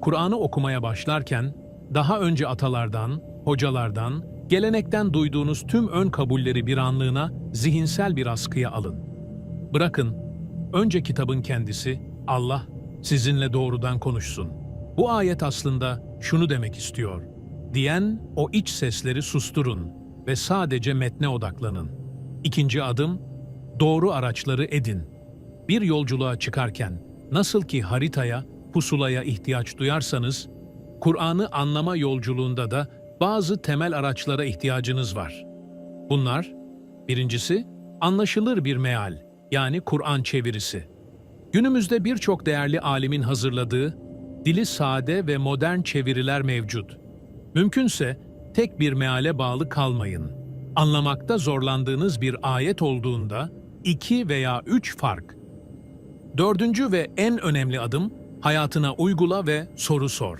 Kur'an'ı okumaya başlarken daha önce atalardan, hocalardan, gelenekten duyduğunuz tüm ön kabulleri bir anlığına zihinsel bir askıya alın. Bırakın, önce kitabın kendisi, Allah, sizinle doğrudan konuşsun. Bu ayet aslında şunu demek istiyor. Diyen o iç sesleri susturun ve sadece metne odaklanın. İkinci adım, doğru araçları edin. Bir yolculuğa çıkarken nasıl ki haritaya, pusulaya ihtiyaç duyarsanız, Kur'an'ı anlama yolculuğunda da bazı temel araçlara ihtiyacınız var. Bunlar, birincisi, anlaşılır bir meal, yani Kur'an çevirisi. Günümüzde birçok değerli alimin hazırladığı, dili sade ve modern çeviriler mevcut. Mümkünse tek bir meale bağlı kalmayın. Anlamakta zorlandığınız bir ayet olduğunda iki veya üç fark. Dördüncü ve en önemli adım, hayatına uygula ve soru sor.